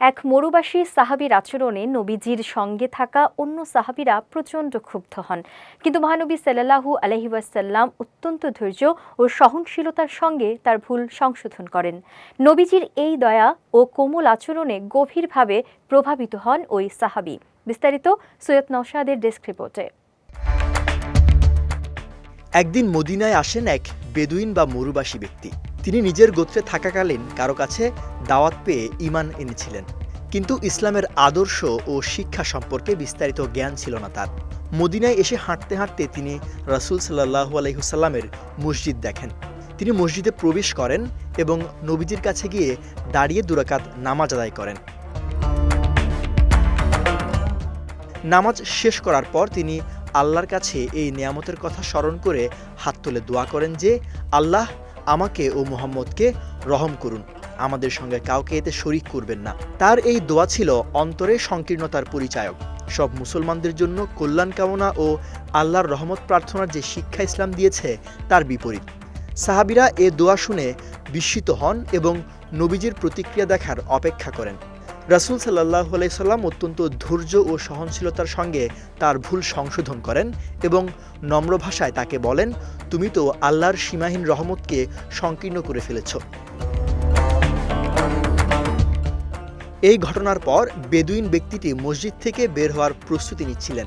এক মরুবাসী সাহাবীর আচরণে নবীজির সঙ্গে থাকা অন্য সাহাবীরা প্রচণ্ড ক্ষুব্ধ হন। কিন্তু মহানবী সাল্লাল্লাহু আলহি ওয়াসাল্লাম অত্যন্ত ধৈর্য ও সহনশীলতার সঙ্গে তার ভুল সংশোধন করেন। নবীজির এই দয়া ও কোমল আচরণে গভীরভাবে প্রভাবিত হন ওই সাহাবী। বিস্তারিত সৈয়দ নওশাদের ডেস্ক রিপোর্টে। একদিন মদিনায় আসেন এক বেদুইন বা মরুবাসী ব্যক্তি। তিনি নিজের গোত্রে থাকাকালীন কারও কাছে দাওয়াত পেয়ে ইমান এনেছিলেন। কিন্তু ইসলামের আদর্শ ও শিক্ষা সম্পর্কে বিস্তারিত জ্ঞান ছিল না তার। মদিনায় এসে হাঁটতে হাঁটতে তিনি রাসুল সাল্লাহু আলহিহসাল্লামের মসজিদ দেখেন। তিনি মসজিদে প্রবেশ করেন এবং নবীজির কাছে গিয়ে দাঁড়িয়ে দুরাকাত নামাজ আদায় করেন। নামাজ শেষ করার পর তিনি আল্লাহর কাছে এই নিয়ামতের কথা স্মরণ করে হাত তুলে দোয়া করেন যে, আল্লাহ আমাকে ও মোহাম্মদকে রহম করুন। আমাদের সঙ্গে কাউকে এতে শরিক করবেন না। তার এই দোয়া ছিল অন্তরে সংকীর্ণতার পরিচায়ক। সব মুসলমানদের জন্য কল্যাণ কামনা ও আল্লাহর রহমত প্রার্থনার যে শিক্ষা ইসলাম দিয়েছে, তার বিপরীত। সাহাবিরা এ দোয়া শুনে বিস্মিত হন এবং নবীজির প্রতিক্রিয়া দেখার অপেক্ষা করেন। রাসুল সাল্লাহ সাল্লাম অত্যন্ত ধৈর্য ও সহনশীলতার সঙ্গে তার ভুল সংশোধন করেন এবং নম্র ভাষায় তাকে বলেন, তুমি তো আল্লাহর সীমাহীন রহমতকে সংকীর্ণ করে ফেলেছ। এই ঘটনার পর বেদুইন ব্যক্তিটি মসজিদ থেকে বের হওয়ার প্রস্তুতি নিচ্ছিলেন।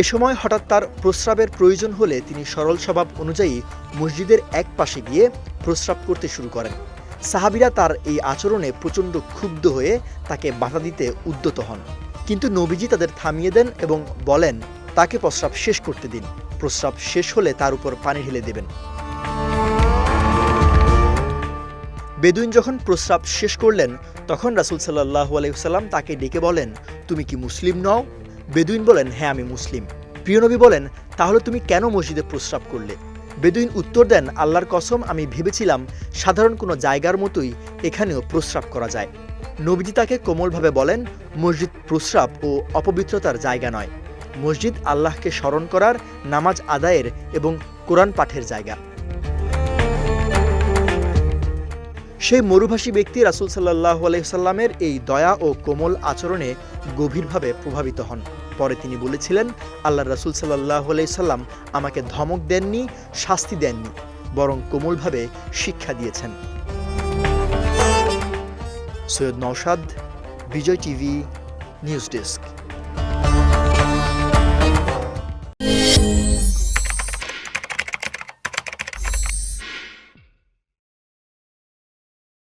এ সময় হঠাৎ তার প্রস্রাবের প্রয়োজন হলে তিনি সরল স্বভাব অনুযায়ী মসজিদের এক পাশে গিয়ে প্রস্রাব করতে শুরু করেন। সাহাবিরা তার এই আচরণে প্রচণ্ড ক্ষুব্ধ হয়ে তাকে বাধা দিতে উদ্যত হন। কিন্তু নবীজি তাদের থামিয়ে দেন এবং বলেন, তাকে প্রস্রাব শেষ করতে দিন। প্রস্রাব শেষ হলে তার উপর পানি ঢেলে দেবেন। বেদুইন যখন প্রস্রাব শেষ করলেন, তখন রাসুল সাল্লাহ আলাইসাল্লাম তাকে ডেকে বলেন, তুমি কি মুসলিম নও? বেদুইন বলেন হ্যাঁ আমি মুসলিম। প্রিয়নবী বলেন, তাহলে তুমি কেন মসজিদে প্রস্রাব করলে? বেদুইন উত্তর দেন, আল্লাহর কসম, আমি ভেবেছিলাম সাধারণ কোনো জায়গার মতোই এখানেও প্রস্রাব করা যায়। নবীজি তাকে কোমলভাবে বলেন, মসজিদ প্রস্রাব ও অপবিত্রতার জায়গা নয়। মসজিদ আল্লাহকে স্মরণ করার, নামাজ আদায়ের এবং কোরআন পাঠের জায়গা। সেই মরুভাষী ব্যক্তি রাসুল সাল্লাহ আলহিসাল্লামের এই দয়া ও কোমল আচরণে গভীরভাবে প্রভাবিত হন। পরে তিনি বলেছিলেন, আল্লাহ রাসুল সাল্লাহ সাল্লাম আমাকে ধমক দেননি, শাস্তি দেননি, বরং কোমলভাবে শিক্ষা দিয়েছেন। Syed Naushad, Bijoy TV, news desk.